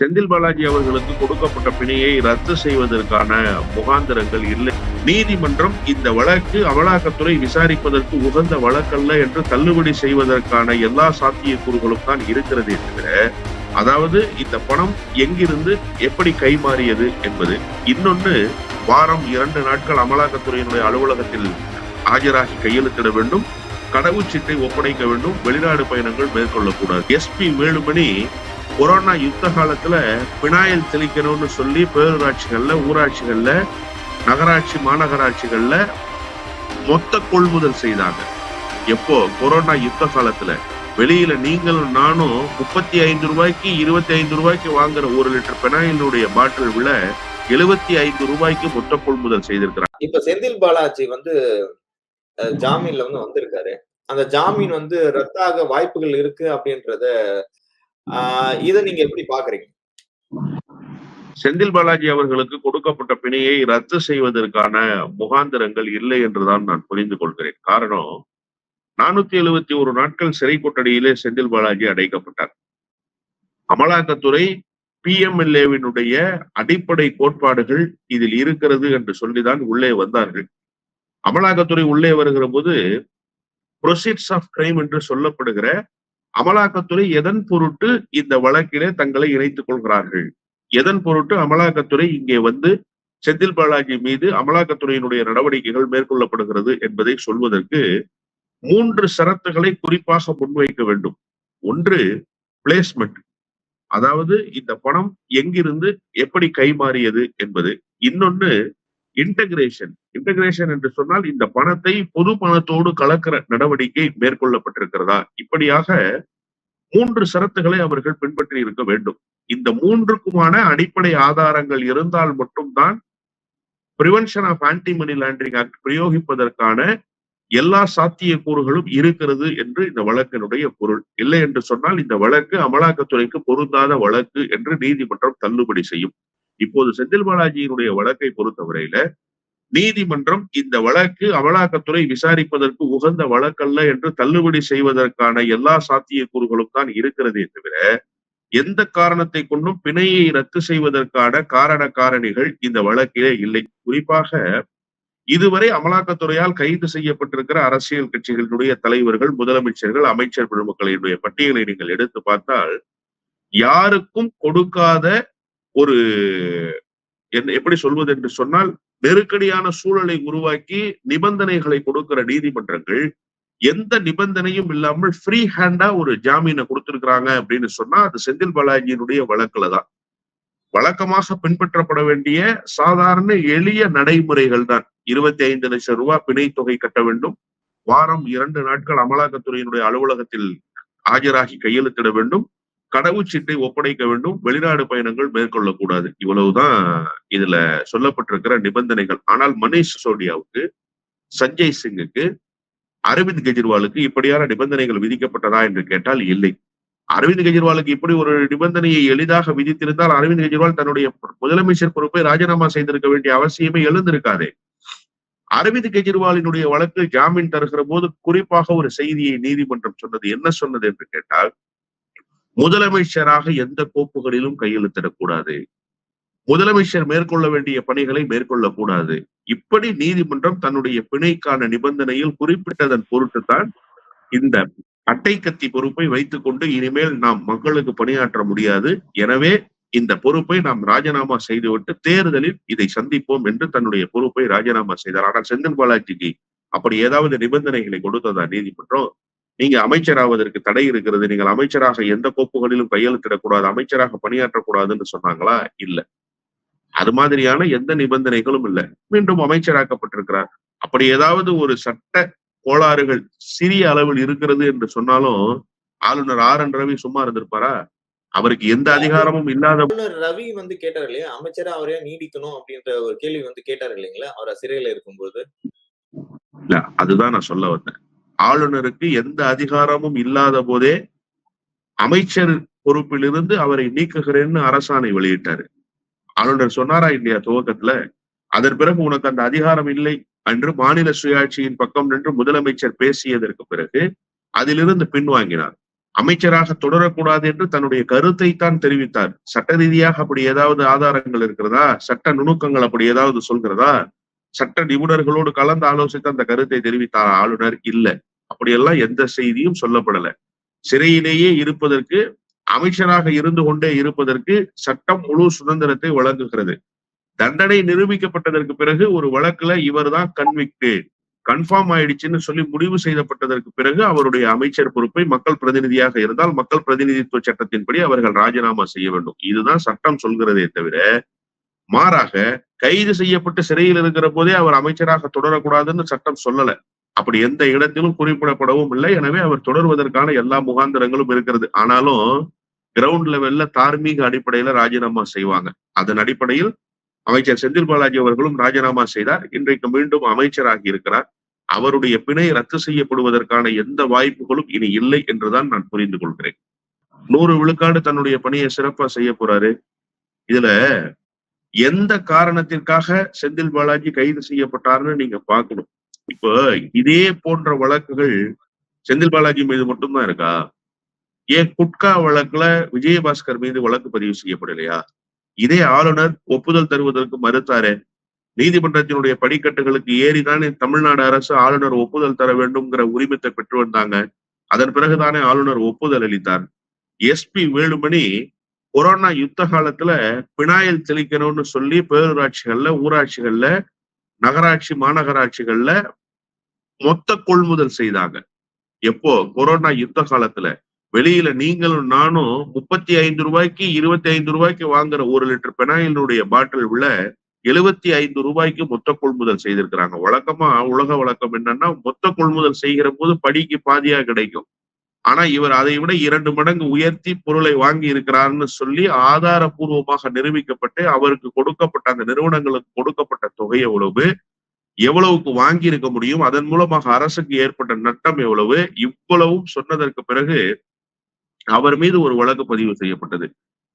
செந்தில் பாலாஜி அவர்களுக்கு கொடுக்கப்பட்ட பிணையை ரத்து செய்வதற்கான முகாந்திரங்கள் இல்லை. நீதிமன்றம் இந்த வழக்கு அமலாக்கத்துறை விசாரிப்பதற்கு உகந்த வழக்கல்ல என்று தள்ளுபடி செய்வதற்கான எல்லா சாத்தியக்கூறுகளும் தான் இருக்கிறதே தவிர அதாவது இந்த பணம் எங்கிருந்து எப்படி கைமாறியது என்பது. இன்னொன்னு வாரம் இரண்டு நாட்கள் அமலாக்கத்துறையினுடைய அலுவலகத்தில் ஆஜராகி கையெழுத்திட வேண்டும் கடவுச்சீட்டை ஒப்படைக்க வேண்டும் வெளிநாடு பயணங்கள் மேற்கொள்ளக்கூடாது. எஸ்பி வேலுமணி கொரோனா யுத்த காலத்துல பினாயில் தெளிக்கணும்னு சொல்லி பேரூராட்சிகள்ல ஊராட்சிகள்ல நகராட்சி மாநகராட்சிகள்ல மொத்த கொள்முதல் செய்தாங்க. எப்போ? கொரோனா யுத்த காலத்துல. வெளியில நீங்களும் நானும் முப்பத்தி ஐந்து ரூபாய்க்கு இருபத்தி ஐந்து ரூபாய்க்கு வாங்குற ஒரு லிட்டர் பெனாயிலுடைய பாட்டில் விட எழுபத்தி ஐந்து ரூபாய்க்கு மொத்த கொள்முதல் செய்திருக்கிறாங்க. இப்ப செந்தில் பாலாஜி வந்து ஜாமீன்ல வந்து வந்திருக்காரு. அந்த ஜாமீன் வந்து ரத்தாக வாய்ப்புகள் இருக்கு அப்படின்றத இதை நீங்க எப்படி பாக்குறீங்க? செந்தில் பாலாஜி அவர்களுக்கு கொடுக்கப்பட்ட பிணையை ரத்து செய்வதற்கான முகாந்திரங்கள் இல்லை என்றுதான் நான் புரிந்து கொள்கிறேன். காரணம் நானூத்தி எழுபத்தி ஒரு நாட்கள் சிறை கொட்டடியிலே செந்தில் பாலாஜி அடைக்கப்பட்டார். அமலாக்கத்துறை பிஎம்எல்ஏவினுடைய அடிப்படை கோட்பாடுகள் இதில் இருக்கிறது என்று சொல்லிதான் உள்ளே வந்தார்கள். அமலாக்கத்துறை உள்ளே வருகிற போது ப்ரொசீட்ஸ் ஆஃப் கிரைம் என்று சொல்லப்படுகிற அமலாக்கத்துறை எதன் பொருட்டு இந்த வழக்கிலே தங்களை இணைத்துக் கொள்கிறார்கள்? எதன் பொருட்டு அமலாக்கத்துறை இங்கே வந்து செந்தில் பாலாஜி மீது அமலாக்கத்துறையினுடைய நடவடிக்கைகள் மேற்கொள்ளப்படுகிறது என்பதை சொல்வதற்கு மூன்று சரத்துகளை குறிப்பாக முன்வைக்க வேண்டும். ஒன்று பிளேஸ்மெண்ட் அதாவது இந்த பணம் எங்கிருந்து எப்படி கைமாறியது என்பது. இன்னொன்னு இன்டகிரேஷன் இன்டகிரேஷன் என்று சொன்னால் இந்த பணத்தை பொது பணத்தோடு கலக்கிற நடவடிக்கை மேற்கொள்ளப்பட்டிருக்கிறதா? இப்படியாக மூன்று சரத்துகளை அவர்கள் பின்பற்றி இருக்க வேண்டும். இந்த மூன்றுக்குமான அடிப்படை ஆதாரங்கள் இருந்தால் மட்டும்தான் Prevention of Anti Money Laundering Act பிரயோகிப்பதற்கான எல்லா சாத்தியக்கூறுகளும் இருக்கிறது என்று இந்த வழக்கினுடைய பொருள். இல்லை என்று சொன்னால் இந்த வழக்கு அமலாக்கத்துறைக்கு பொருந்தாத வழக்கு என்று நீதிமன்றம் தள்ளுபடி செய்யும். இப்போது செந்தில் பாலாஜியினுடைய வழக்கை பொறுத்தவரையில நீதிமன்றம் இந்த வழக்கு அமலாக்கத்துறை விசாரிப்பதற்கு உகந்த வழக்கல்ல என்று தள்ளுபடி செய்வதற்கான எல்லா சாத்தியக்கூறுகளும் தான் இருக்கிறதே தவிர எந்த காரணத்தை கொண்டும் பிணையை ரத்து செய்வதற்கான காரண காரணிகள் இந்த வழக்கிலே இல்லை. குறிப்பாக இதுவரை அமலாக்கத்துறையால் கைது செய்யப்பட்டிருக்கிற அரசியல் கட்சிகளுடைய தலைவர்கள் முதலமைச்சர்கள் அமைச்சர் பெருமக்களினுடைய பட்டியலை நீங்கள் எடுத்து பார்த்தால் யாருக்கும் கொடுக்காத ஒரு என்ன எப்படி சொல்வது என்று சொன்னால் நெருக்கடியான சூழலை உருவாக்கி நிபந்தனைகளை கொடுக்கிற நீதிமன்றங்கள் எந்த நிபந்தனையும் இல்லாமல் ஃப்ரீ ஹேண்டா ஒரு ஜாமீனை கொடுத்திருக்கிறாங்க அப்படின்னு சொன்னா அது செந்தில் பாலாஜியினுடைய வழக்குல தான். வழக்கமாக பின்பற்றப்பட வேண்டிய சாதாரண எளிய நடைமுறைகள் தான். இருபத்தி ஐந்து லட்சம் ரூபாய் பிணை தொகை கட்ட வேண்டும். வாரம் இரண்டு நாட்கள் அமலாக்கத்துறையினுடைய அலுவலகத்தில் ஆஜராகி கையெழுத்திட வேண்டும். கடவுச்சீட்டை ஒப்படைக்க வேண்டும். வெளிநாடு பயணங்கள் மேற்கொள்ளக்கூடாது. இவ்வளவுதான் இதுல சொல்லப்பட்டிருக்கிற நிபந்தனைகள். ஆனால் மனிஷ் சிசோடியாவுக்கு சஞ்சய் சிங்குக்கு அரவிந்த் கெஜ்ரிவாலுக்கு இப்படியான நிபந்தனைகள் விதிக்கப்பட்டதா என்று கேட்டால் இல்லை. அரவிந்த் கெஜ்ரிவாலுக்கு இப்படி ஒரு நிபந்தனையை எளிதாக விதித்திருந்தால் அரவிந்த் கெஜ்ரிவால் தன்னுடைய முதலமைச்சர் பொறுப்பை ராஜினாமா செய்திருக்க வேண்டிய அவசியமே எழுந்திருக்காதே. அரவிந்த் கெஜ்ரிவாலினுடைய வழக்கில் ஜாமீன் தருகிற போது குறிப்பாக ஒரு செய்தியை நீதிமன்றம் சொன்னது என்ன சொன்னது என்று கேட்டால் முதலமைச்சராக எந்த கோப்புகளிலும் கையெழுத்திடக்கூடாது. முதலமைச்சர் மேற்கொள்ள வேண்டிய பணிகளை மேற்கொள்ளக்கூடாது. இப்படி நீதிமன்றம் தன்னுடைய பிணைக்கான நிபந்தனையில் குறிப்பிட்டதன் பொருட்டுத்தான் இந்த அட்டை கத்தி பொறுப்பை வைத்துக் கொண்டு இனிமேல் நாம் மக்களுக்கு பணியாற்ற முடியாது. எனவே இந்த பொறுப்பை நாம் ராஜினாமா செய்துவிட்டு தேர்தலில் இதை சந்திப்போம் என்று தன்னுடைய பொறுப்பை ராஜினாமா செய்தார். ஆனால் செந்தில் பாலாஜிக்கு அப்படி ஏதாவது நிபந்தனைகளை கொடுத்ததா நீதிமன்றம்? நீங்க அமைச்சராவதற்கு தடை இருக்கிறது நீங்கள் அமைச்சராக எந்த கோப்புகளிலும் கையெழுத்திடக்கூடாது அமைச்சராக பணியாற்றக்கூடாதுன்னு சொன்னாங்களா? இல்ல. அது மாதிரியான எந்த நிபந்தனைகளும் இல்லை. மீண்டும் அமைச்சராக்கப்பட்டிருக்கிறார். அப்படி ஏதாவது ஒரு சட்ட கோளாறுகள் சிறிய அளவில் இருக்கிறது என்று சொன்னாலும் ஆளுநர் ஆர் என் ரவி சும்மா இருந்திருப்பாரா? அவருக்கு எந்த அதிகாரமும் இல்லாத ரவி வந்து கேட்டார் இல்லையா? அமைச்சரா அவரே நீடிக்கணும் அப்படின்ற ஒரு கேள்வி வந்து கேட்டார் இல்லைங்களா? அவர் சிறையில இருக்கும்போது. இல்ல அதுதான் நான் சொல்ல வந்தேன். ஆளுநருக்கு எந்த அதிகாரமும் இல்லாத போதே அமைச்சர் பொறுப்பிலிருந்து அவரை நீக்குகிறேன்னு அரசாணை வெளியிட்டாரு. ஆளுநர் சொன்னாரா இல்லையா துவக்கத்துல? அதன் பிறகு உனக்கு அந்த அதிகாரம் இல்லை என்று மாநில சுயாட்சியின் பக்கம் நின்று முதலமைச்சர் பேசியதற்கு பிறகு அதிலிருந்து பின்வாங்கினார். அமைச்சராக தொடரக்கூடாது என்று தன்னுடைய கருத்தை தான் தெரிவித்தார். சட்ட ரீதியாக அப்படி ஏதாவது ஆதாரங்கள் இருக்கிறதா? சட்ட நுணுக்கங்கள் அப்படி ஏதாவது சொல்கிறதா? சட்ட நிபுணர்களோடு கலந்து ஆலோசித்து அந்த கருத்தை தெரிவித்தார்? ஆளுநர் இல்ல. அப்படியெல்லாம் எந்த செய்தியும் சொல்லப்படல. சிறையிலேயே இருப்பதற்கு அமைச்சராக இருந்து கொண்டே இருப்பதற்கு சட்டம் முழு சுதந்திரத்தை வழங்குகிறது. தண்டனை நிரூபிக்கப்பட்டதற்கு பிறகு ஒரு வழக்குல இவர் தான் கன்விக்டு கன்ஃபார்ம் ஆயிடுச்சுன்னு சொல்லி முடிவு செய்யப்பட்டதற்கு பிறகு அவருடைய அமைச்சர் பொறுப்பை மக்கள் பிரதிநிதியாக இருந்தால் மக்கள் பிரதிநிதித்துவ சட்டத்தின்படி அவர்கள் ராஜினாமா செய்ய வேண்டும். இதுதான் சட்டம் சொல்கிறதே தவிர மாறாக கைது செய்யப்பட்டு சிறையில் இருக்கிற போதே அவர் அமைச்சராக தொடரக்கூடாதுன்னு சட்டம் சொல்லல. அப்படி எந்த இடத்திலும் குறிப்பிடப்படவும் இல்லை. எனவே அவர் தொடர்வதற்கான எல்லா முகாந்திரங்களும் இருக்கிறது. ஆனாலும் கிரவுண்ட் லெவல்ல தார்மீக அடிப்படையில ராஜினாமா செய்வாங்க. அதன் அடிப்படையில் அமைச்சர் செந்தில் பாலாஜி அவர்களும் ராஜினாமா செய்தார். இன்றைக்கு மீண்டும் அமைச்சராகி இருக்கிறார். அவருடைய பிணை ரத்து செய்யப்படுவதற்கான எந்த வாய்ப்புகளும் இனி இல்லை என்றுதான் நான் புரிந்து கொள்கிறேன். நூறு விழுக்காடு தன்னுடைய பணியை சிறப்பா செய்ய போறாரு. இதுல எந்த காரணத்திற்காக செந்தில் பாலாஜி கைது செய்யப்பட்டார்னு நீங்க பாக்கணும் இப்போ இதே போன்ற வழக்குகள் செந்தில் பாலாஜி மீது மட்டும்தான் இருக்கா? ஏன் குட்கா வழக்குல விஜயபாஸ்கர் மீது வழக்கு பதிவு செய்யப்படலையா? இதே ஆளுநர் ஒப்புதல் தருவதற்கு மறுத்தாரே. நீதிமன்றத்தினுடைய படிக்கட்டுகளுக்கு ஏறிதானே தமிழ்நாடு அரசு ஆளுநர் ஒப்புதல் தர வேண்டும்ங்கிற உரிமத்தை பெற்று வந்தாங்க. அதன் பிறகுதானே ஆளுநர் ஒப்புதல் அளித்தார். எஸ்பி வேலுமணி கொரோனா யுத்த காலத்துல பினாயில் தெளிக்கணும்னு சொல்லி பேரூராட்சிகள்ல ஊராட்சிகள்ல நகராட்சி மாநகராட்சிகள்ல மொத்த கொள்முதல் செய்தாங்க. எப்போ? கொரோனா யுத்த காலத்துல. வெளியில நீங்களும் நானும் முப்பத்தி ஐந்து ரூபாய்க்கு இருபத்தி ஐந்து ரூபாய்க்கு வாங்குற ஒரு லிட்டர் பெனாயிலுடைய பாட்டில் உள்ள எழுபத்தி ஐந்து ரூபாய்க்கு மொத்த கொள்முதல் செய்திருக்கிறாங்க. வழக்கமா உலக வழக்கம் என்னன்னா மொத்த கொள்முதல் செய்கிற போது படிக்கு பாதியா கிடைக்கும். ஆனா இவர் அதை விட இரண்டு மடங்கு உயர்த்தி பொருளை வாங்கி இருக்கிறார்னு சொல்லி ஆதாரபூர்வமாக நிரூபிக்கப்பட்டு அவருக்கு கொடுக்கப்பட்ட அந்த நிறுவனங்களுக்கு கொடுக்கப்பட்ட தொகை எவ்வளவு எவ்வளவுக்கு வாங்கி இருக்க முடியும் அதன் மூலமாக அரசுக்கு ஏற்பட்ட நட்டம் எவ்வளவு இவ்வளவும் சொன்னதற்கு பிறகு அவர் மீது ஒரு வழக்கு பதிவு செய்யப்பட்டது.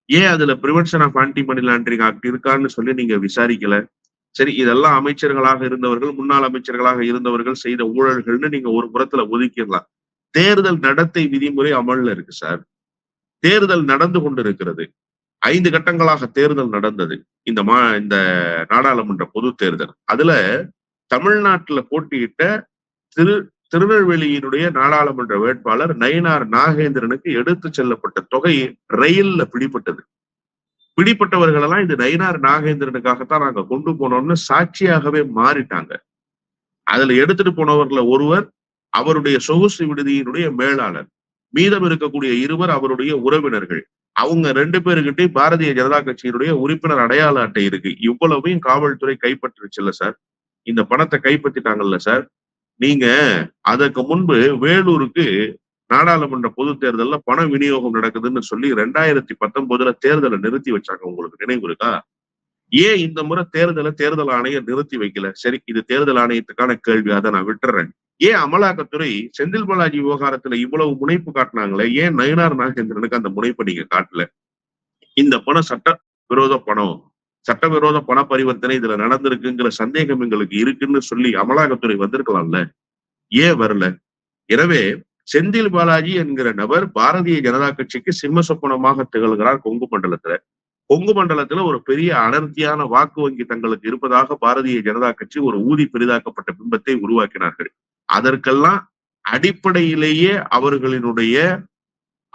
ஏன் அதுல Prevention of Anti Money Laundering Act இருக்கான்னு சொல்லி நீங்க விசாரிக்கல? சரி இதெல்லாம் அமைச்சர்களாக இருந்தவர்கள் முன்னாள் அமைச்சர்களாக இருந்தவர்கள் செய்த ஊழல்கள்னு நீங்க ஒரு புறத்துல ஒதுக்கிடலாம். தேர்தல் நடத்தை விதிமுறை அமல்ல இருக்கு சார். தேர்தல் நடந்து கொண்டு இருக்கிறது ஐந்து கட்டங்களாக தேர்தல் நடந்தது. இந்த மா இந்த நாடாளுமன்ற பொது தேர்தல். அதுல தமிழ்நாட்டுல போட்டியிட்ட திரு திருநெல்வேலியினுடைய நாடாளுமன்ற வேட்பாளர் நயினார் நாகேந்திரனுக்கு எடுத்து செல்லப்பட்ட தொகை ரயில்ல பிடிப்பட்டது பிடிப்பட்டவர்கள் எல்லாம் இது நயினார் நாகேந்திரனுக்காகத்தான் நாங்க கொண்டு போனோம்னு சாட்சியாகவே மாறிட்டாங்க. அதுல எடுத்துட்டு போனவர்ல ஒருவர் அவருடைய சொகுசு விடுதியினுடைய மேலாளர். மீதம் இருக்கக்கூடிய இருவர் அவருடைய உறவினர்கள். அவங்க ரெண்டு பேருக்கிட்டே பாரதிய ஜனதா கட்சியினுடைய உறுப்பினர் அடையாள அட்டை இருக்கு. இவ்வளவையும் காவல்துறை கைப்பற்றுச்சுல்ல சார்? இந்த பணத்தை கைப்பற்றிட்டாங்கல்ல சார்? நீங்க அதற்கு முன்பு வேலூருக்கு நாடாளுமன்ற பொது தேர்தல்ல பண விநியோகம் நடக்குதுன்னு சொல்லி ரெண்டாயிரத்தி பத்தொன்பதுல தேர்தலை நிறுத்தி வச்சாங்க. உங்களுக்கு நினைவு இருக்கா? ஏன் இந்த முறை தேர்தலை தேர்தல் ஆணையம் நிறுத்தி வைக்கல? சரி இது தேர்தல் ஆணையத்துக்கான கேள்வி. அதை நான் விட்டுறேன். ஏன் அமலாக்கத்துறை செந்தில் பாலாஜி விவகாரத்துல இவ்வளவு முனைப்பு காட்டினாங்களே? ஏன் நயனார் நாகேந்திரனுக்கு அந்த முனைப்பை நீங்க காட்டல? இந்த பணம் சட்ட விரோத பணம் சட்டவிரோத பண பரிவர்த்தனை இதுல நடந்திருக்குங்கிற சந்தேகம் எங்களுக்கு இருக்குன்னு சொல்லி அமலாக்கத்துறை வந்திருக்கலாம்ல. ஏன் வரல? எனவே செந்தில் பாலாஜி என்கிற நபர் பாரதிய ஜனதா கட்சிக்கு சிம்ம சொப்பனமாக திகழ்கிறார் கொங்கு மண்டலத்துல. கொங்கு மண்டலத்துல ஒரு பெரிய அடர்த்தியான வாக்கு வங்கி தங்களுக்கு இருப்பதாக பாரதிய ஜனதா கட்சி ஒரு ஊதி பெரிதாக்கப்பட்ட பிம்பத்தை உருவாக்கினார்கள். அதற்கெல்லாம் அடிப்படையிலேயே அவர்களினுடைய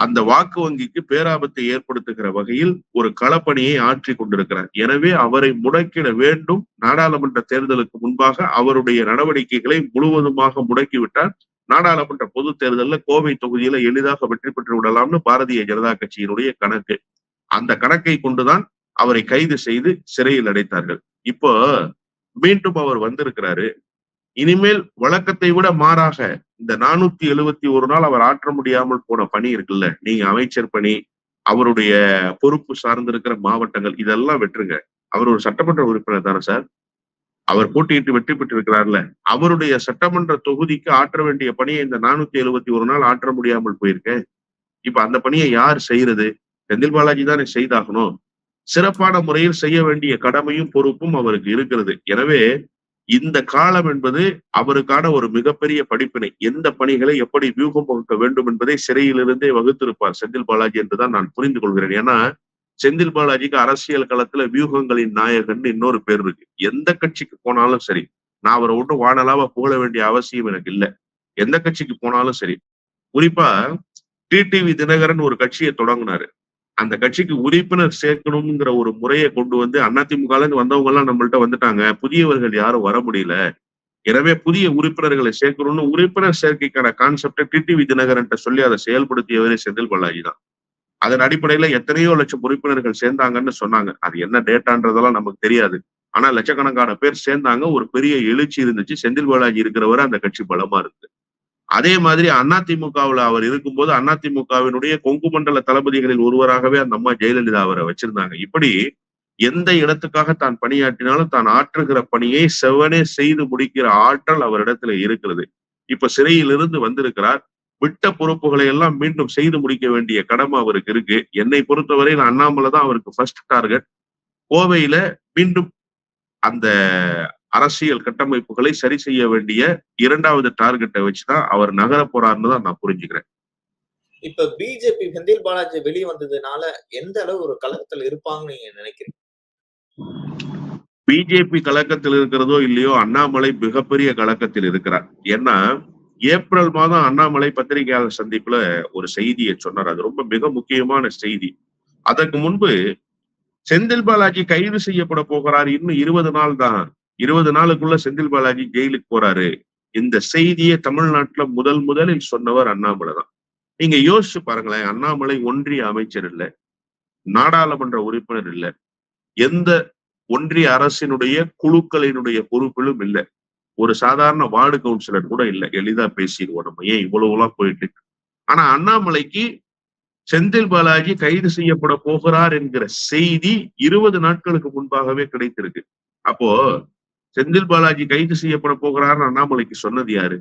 அந்த வாக்கு வங்கிக்கு பேராபத்தை ஏற்படுத்துகிற வகையில் ஒரு களப்பணியை ஆற்றி கொண்டிருக்கிறார். எனவே அவரை முடக்கிட வேண்டும். நாடாளுமன்ற தேர்தலுக்கு முன்பாக அவருடைய நடவடிக்கைகளை முழுவதுமாக முடக்கிவிட்டால் நாடாளுமன்ற பொது தேர்தலில் கோவை தொகுதியில எளிதாக வெற்றி பெற்று விடலாம்னு பாரதிய ஜனதா கட்சியினுடைய கணக்கு. அந்த கணக்கை கொண்டுதான் அவரை கைது செய்து சிறையில் அடைத்தார்கள். இப்போ மீண்டும் அவர் வந்திருக்கிறாரு. இனிமேல் வழக்கத்தை விட மாறாக இந்த நானூத்தி எழுவத்தி ஒரு நாள் அவர் ஆற்ற முடியாமல் போன பணி இருக்குல்ல. நீங்க அமைச்சர் பணி அவருடைய பொறுப்பு சார்ந்திருக்கிற மாவட்டங்கள் இதெல்லாம் வெற்றுங்க. அவர் ஒரு சட்டமன்ற உறுப்பினர் தானே சார்? அவர் போட்டியிட்டு வெற்றி பெற்றிருக்கிறார்ல. அவருடைய சட்டமன்ற தொகுதிக்கு ஆற்ற வேண்டிய பணியை இந்த நானூத்தி எழுவத்தி ஒரு நாள் ஆற்ற முடியாமல் போயிருக்கேன் இப்ப அந்த பணியை யார் செய்யறது? செந்தில் பாலாஜி தானே செய்தாகணும். சிறப்பான முறையில் செய்ய வேண்டிய கடமையும் பொறுப்பும் அவருக்கு இருக்கிறது. எனவே இந்த காலம் என்பது அவருக்கான ஒரு மிகப்பெரிய படிப்பினை. எந்த பணிகளை எப்படி வியூகம் வகுக்க வேண்டும் என்பதை சிறையிலிருந்தே வகுத்திருப்பார் செந்தில் பாலாஜி என்றுதான் நான் புரிந்து கொள்கிறேன். ஏன்னா செந்தில் பாலாஜிக்கு அரசியல் களத்துல வியூகங்களின் நாயகன் இன்னொரு பேர் இருக்கு. எந்த கட்சிக்கு போனாலும் சரி நான் அவரை ஒன்றும் வானலாவா புகழ வேண்டிய அவசியம் எனக்கு இல்லை. எந்த கட்சிக்கு போனாலும் சரி. குறிப்பா டிடிவி தினகரன் ஒரு கட்சியை தொடங்கினாரு. அந்த கட்சிக்கு உறுப்பினர் சேர்க்கணுங்கிற ஒரு முறையை கொண்டு வந்து அதிமுக வந்தவங்க எல்லாம் நம்மள்ட்ட வந்துட்டாங்க. புதியவர்கள் யாரும் வர முடியல. எனவே புதிய உறுப்பினர்களை சேர்க்கணும்னு உறுப்பினர் சேர்க்கைக்கான கான்செப்டை டிடிவி தினகரன் சொல்லி அதை செயல்படுத்தியவரே செந்தில் பாலாஜி தான். அதன் அடிப்படையில எத்தனையோ லட்சம் உறுப்பினர்கள் சேர்ந்தாங்கன்னு சொன்னாங்க. அது என்ன டேட்டான்றதெல்லாம் நமக்கு தெரியாது. ஆனா லட்சக்கணக்கான பேர் சேர்ந்தாங்க. ஒரு பெரிய எழுச்சி இருந்துச்சு. செந்தில் பாலாஜி இருக்கிறவரை அந்த கட்சி பலமா இருக்கு. அதே மாதிரி அதிமுகவுல அவர் இருக்கும்போது அதிமுகவினுடைய கொங்கு மண்டல தளபதிகளில் ஒருவராகவே அந்த அம்மா ஜெயலலிதா அவரை வச்சிருந்தாங்க. இப்படி எந்த இடத்துக்காக தான் பணியாற்றினாலும் தான் ஆற்றுகிற பணியை செவனே செய்து முடிக்கிற ஆற்றல் அவரிடத்துல இருக்கிறது. இப்ப சிறையிலிருந்து வந்திருக்கிறார். விட்ட பொறுப்புகளை எல்லாம் மீண்டும் செய்து முடிக்க வேண்டிய கடமை அவருக்கு இருக்கு. என்னை பொறுத்தவரையில் அண்ணாமலை தான் அவருக்கு ஃபர்ஸ்ட் டார்கெட் கோவையில மீண்டும் அந்த அரசியல் கட்டமைப்புகளை சரி செய்ய வேண்டிய இரண்டாவது டார்கெட்டை வச்சுதான் அவர் நகர போறாருன்னு தான் நான் புரிஞ்சுக்கிறேன். இப்ப பிஜேபி செந்தில் பாலாஜி வெளியே வந்ததுனால எந்த அளவு ஒரு கலக்கத்துல இருப்பாங்கன்னு நீங்க நினைக்கிறீங்க? பிஜேபி கலக்கத்தில் இருக்கிறதோ இல்லையோ அண்ணாமலை மிகப்பெரிய கலக்கத்தில் இருக்கிறார். ஏன்னா ஏப்ரல் மாதம் அண்ணாமலை பத்திரிகையாளர் சந்திப்புல ஒரு செய்தியை சொன்னார். அது ரொம்ப மிக முக்கியமான செய்தி. அதற்கு முன்பு செந்தில் பாலாஜி கைது செய்யப்பட போகிறார். இன்னும் இருபது நாள் தான். இருபது நாளுக்குள்ள செந்தில் பாலாஜி ஜெயிலுக்கு போறாரு. இந்த செய்தியை தமிழ்நாட்டுல முதல் முதலில் சொன்னவர் அண்ணாமலை தான். நீங்க யோசிச்சு பாருங்களேன் அண்ணாமலை ஒன்றிய அமைச்சர் இல்ல நாடாளுமன்ற உறுப்பினர் இல்ல எந்த ஒன்றிய அரசினுடைய குழுக்களினுடைய பொறுப்பிலும் இல்லை ஒரு சாதாரண வார்டு கவுன்சிலர் கூட இல்லை எளிதா பேசிடுவோம் நம்ம ஏன் இவ்வளவு எல்லாம் போயிட்டு ஆனா அண்ணாமலைக்கு செந்தில் பாலாஜி கைது செய்யப்பட போகிறார் என்கிற செய்தி இருபது நாட்களுக்கு முன்பாகவே கிடைத்திருக்கு. அப்போ செந்தில் பாலாஜி கைது செய்யப்பட போகிறார்னு அண்ணாமலைக்கு சொன்னது யாரு?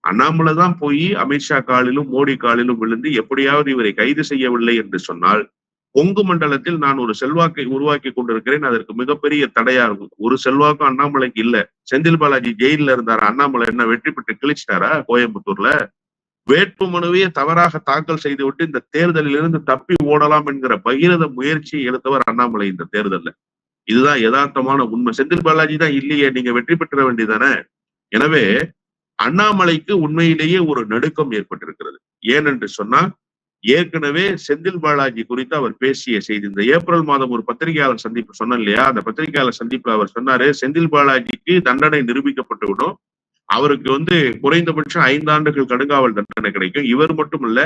அண்ணாமலை தான் போய் அமித்ஷா காலிலும் மோடி காலிலும் விழுந்து எப்படியாவது இவரை கைது செய்யவில்லை என்று சொன்னால் கொங்கு மண்டலத்தில் நான் ஒரு செல்வாக்கை உருவாக்கி கொண்டிருக்கிறேன். அதற்கு மிகப்பெரிய தடையா இருக்கும். ஒரு செல்வாக்கும் அண்ணாமலைக்கு இல்ல. செந்தில் பாலாஜி ஜெயில இருந்தாரு? அண்ணாமலை என்ன வெற்றி பெற்று கிழிச்சிட்டாரா கோயம்புத்தூர்ல? வேட்பு மனுவையே தவறாக தாக்கல் செய்து விட்டு இந்த தேர்தலில் இருந்து தப்பி ஓடலாம் என்கிற பகிரத முயற்சியை எடுத்தவர் அண்ணாமலை இந்த தேர்தல்ல. இதுதான் யதார்த்தமான உண்மை. செந்தில் பாலாஜி தான் இல்லையே நீங்க வெற்றி பெற்ற வேண்டியதானே எனவே அண்ணாமலைக்கு உண்மையிலேயே ஒரு நடுக்கம் ஏற்பட்டிருக்கிறது. ஏனென்று சொன்னால் ஏற்கனவே செந்தில் பாலாஜி குறித்து அவர் பேசிய செய்தி இந்த ஏப்ரல் மாதம் ஒரு பத்திரிகையாளர் சந்திப்பு சொன்ன இல்லையா? அந்த பத்திரிகையாளர் சந்திப்புல அவர் சொன்னாரு செந்தில் பாலாஜிக்கு தண்டனை நிரூபிக்கப்பட்டு விடும். அவருக்கு வந்து குறைந்தபட்சம் ஐந்து ஆண்டுகள் கடுங்காவல் தண்டனை கிடைக்கும். இவர் மட்டுமல்ல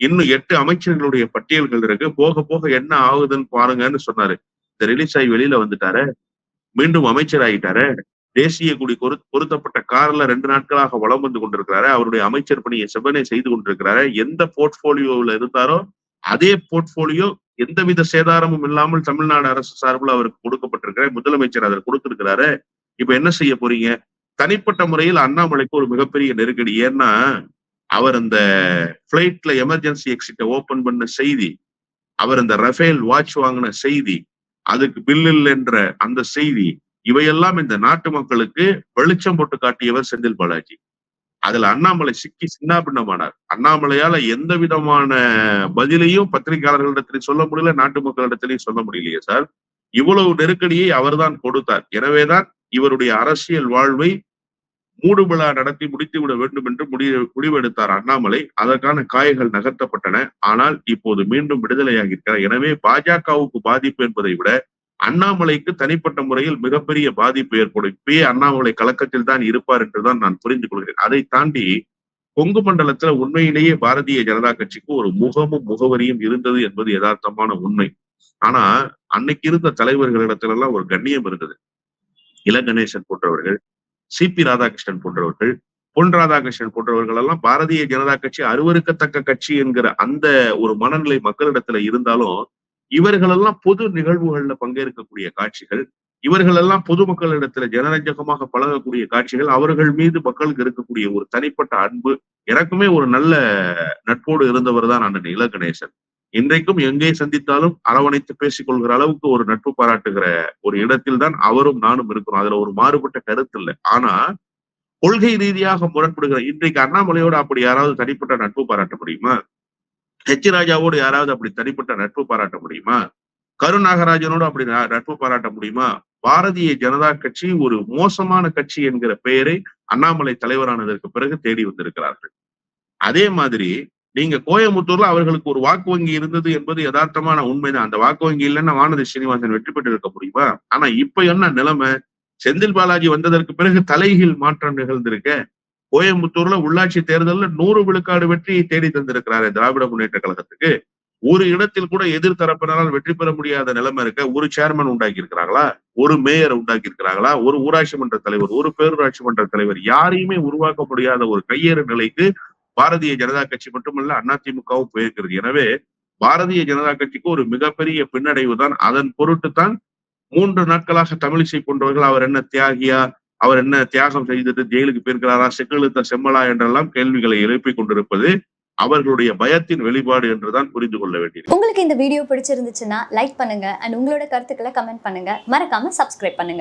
இன்னும் எட்டு அமைச்சர்களுடைய பட்டியல்கள் இருக்கு. போக போக என்ன ஆகுதுன்னு பாருங்கன்னு சொன்னாரு. இந்த ரிலீஸ் ஆகி வெளியில வந்துட்டாரு. மீண்டும் அமைச்சர் ஆகிட்டாரு தேசிய குடி பொருத்தப்பட்ட கார்ல ரெண்டு நாட்களாக வளம் வந்து கொண்டிருக்கிறாரு. அவருடைய அமைச்சர் பணியை செவ்வனை செய்து கொண்டிருக்கிறாரு. எந்த போர்ட்போலியோவில் இருந்தாரோ அதே போர்ட்போலியோ எந்தவித சேதாரமும் இல்லாமல் தமிழ்நாடு அரசு சார்பில் அவருக்கு கொடுக்கப்பட்டிருக்கிற முதலமைச்சர் அதில் கொடுத்திருக்கிறாரு. இப்ப என்ன செய்ய போறீங்க? தனிப்பட்ட முறையில் அண்ணாமலைக்கு ஒரு மிகப்பெரிய நெருக்கடி. ஏன்னா அவர் அந்த பிளைட்ல எமர்ஜென்சி எக்ஸிட்டை ஓபன் பண்ண செய்தி அவர் அந்த ரஃபேல் வாட்ச் வாங்கின செய்தி அதுக்கு பில்லில் என்ற அந்த செய்தி இவையெல்லாம் இந்த நாட்டு மக்களுக்கு வெளிச்சம் போட்டு காட்டியவர் செந்தில் பாலாஜி. அதுல அண்ணாமலை சிக்கி சின்னாபின்னமானார். அண்ணாமலையால எந்த விதமான பதிலையும் பத்திரிகையாளர்களிடத்திலையும் சொல்ல முடியல நாட்டு மக்களிடத்திலையும் சொல்ல முடியலையே சார். இவ்வளவு நெருக்கடியை அவர்தான் கொடுத்தார். எனவேதான் இவருடைய அரசியல் வாழ்வை மூடுவிழா நடத்தி முடித்து விட வேண்டும் என்று முடிவு முடிவெடுத்தார் அண்ணாமலை. அதற்கான காயங்கள் நகர்த்தப்பட்டன. ஆனால் இப்போது மீண்டும் விடுதலையாகி இருக்கிறார் எனவே பாஜகவுக்கு பாதிப்பு என்பதை விட அண்ணாமலைக்கு தனிப்பட்ட முறையில் மிகப்பெரிய பாதிப்பு ஏற்படும். இப்பயே அண்ணாமலை கலக்கத்தில் தான் இருப்பார் என்றுதான் நான் புரிந்து கொள்கிறேன். அதை தாண்டி கொங்கு மண்டலத்துல உண்மையிலேயே பாரதிய ஜனதா கட்சிக்கு ஒரு முகமும் முகவரியும் இருந்தது என்பது யதார்த்தமான உண்மை. ஆனா அன்னைக்கு இருந்த தலைவர்களிடத்துல எல்லாம் ஒரு கண்ணியம் இருந்தது. இளங்கணேசன் போன்றவர்கள் சி பி ராதாகிருஷ்ணன் போன்றவர்கள் பொன் ராதாகிருஷ்ணன் போன்றவர்கள் எல்லாம் பாரதிய ஜனதா கட்சி அருவருக்கத்தக்க கட்சி என்கிற அந்த ஒரு மனநிலை மக்களிடத்துல இருந்தாலும் இவர்களெல்லாம் பொது நிகழ்வுகள்ல பங்கேற்கக்கூடிய காட்சிகள் இவர்கள் எல்லாம் பொதுமக்களிடத்துல ஜனரஞ்சகமாக பழகக்கூடிய காட்சிகள் அவர்கள் மீது மக்களுக்கு இருக்கக்கூடிய ஒரு தனிப்பட்ட அன்பு எனக்குமே ஒரு நல்ல நட்போடு இருந்தவர் தான் அண்ணன் இளகணேசன் இன்றைக்கும் எங்கே சந்தித்தாலும் அரவணைத்து பேசிக் கொள்கிற அளவுக்கு ஒரு நட்பு பாராட்டுகிற ஒரு இடத்தில் தான் அவரும் நானும் இருக்கிறோம். அதுல ஒரு மாறுபட்ட கருத்து இல்லை ஆனா கொள்கை ரீதியாக முரண்படுகிற இன்றைக்கு அண்ணாமலையோடு அப்படி யாராவது தனிப்பட்ட நட்பு பாராட்ட முடியுமா? ஹெச் ராஜாவோடு யாராவது அப்படி தனிப்பட்ட நட்பு பாராட்ட முடியுமா? கருநாகராஜனோடு அப்படி ந- நட்பு பாராட்ட முடியுமா? பாரதிய ஜனதா கட்சி ஒரு மோசமான கட்சி என்கிற பெயரை அண்ணாமலை தலைவரானதற்கு பிறகு தேடி வந்திருக்கிறார்கள். அதே மாதிரி நீங்க கோயம்புத்தூர்ல அவர்களுக்கு ஒரு வாக்கு வங்கி இருந்தது என்பது யதார்த்தமான உண்மைதான் அந்த வாக்கு வங்கி இல்லைன்னா வானதி ஸ்ரீனிவாசன் வெற்றி பெற்று இருக்க முடியுமா? ஆனா இப்ப என்ன நிலைமை? செந்தில் பாலாஜி வந்ததற்கு பிறகு தலைகீழ் மாற்றம் நிகழ்ந்திருக்க. கோயம்புத்தூர்ல உள்ளாட்சி தேர்தலில் நூறு விழுக்காடு வெற்றியை தேடி தந்திருக்கிறாரு திராவிட முன்னேற்ற கழகத்துக்கு. ஒரு இடத்தில் கூட எதிர்த்தரப்பினரால் வெற்றி பெற முடியாத நிலைமை இருக்க ஒரு சேர்மன் உண்டாக்கி இருக்கிறாங்களா ஒரு மேயர் உண்டாக்கி இருக்கிறாங்களா ஒரு ஊராட்சி மன்ற தலைவர் ஒரு பேரூராட்சி மன்ற தலைவர் யாரையுமே உருவாக்க முடியாத ஒரு கையேறு நிலைக்கு பாரதிய ஜனதா கட்சி மட்டுமல்ல அதிமுகவும் போயிருக்கிறது. எனவே பாரதிய ஜனதா கட்சிக்கு ஒரு மிகப்பெரிய பின்னடைவு தான். அதன் பொருட்டு தான் மூன்று நாட்களாக தமிழிசை போன்றவர்கள் அவர் என்ன தியாகியா அவர் என்ன தியாகம் செய்துட்டு ஜெயிலுக்கு போயிருக்கிறாரா செக்கெழுத்த செம்மலா என்றெல்லாம் கேள்விகளை எழுப்பிக் கொண்டிருப்பது அவர்களுடைய பயத்தின் வெளிப்பாடு என்றுதான் புரிந்து கொள்ள வேண்டியது. உங்களுக்கு இந்த வீடியோ பிடிச்சிருந்துச்சுன்னா லைக் பண்ணுங்க. அண்ட் உங்களோட கருத்துக்களை கமெண்ட் பண்ணுங்க. மறக்காம சப்ஸ்கிரைப் பண்ணுங்க.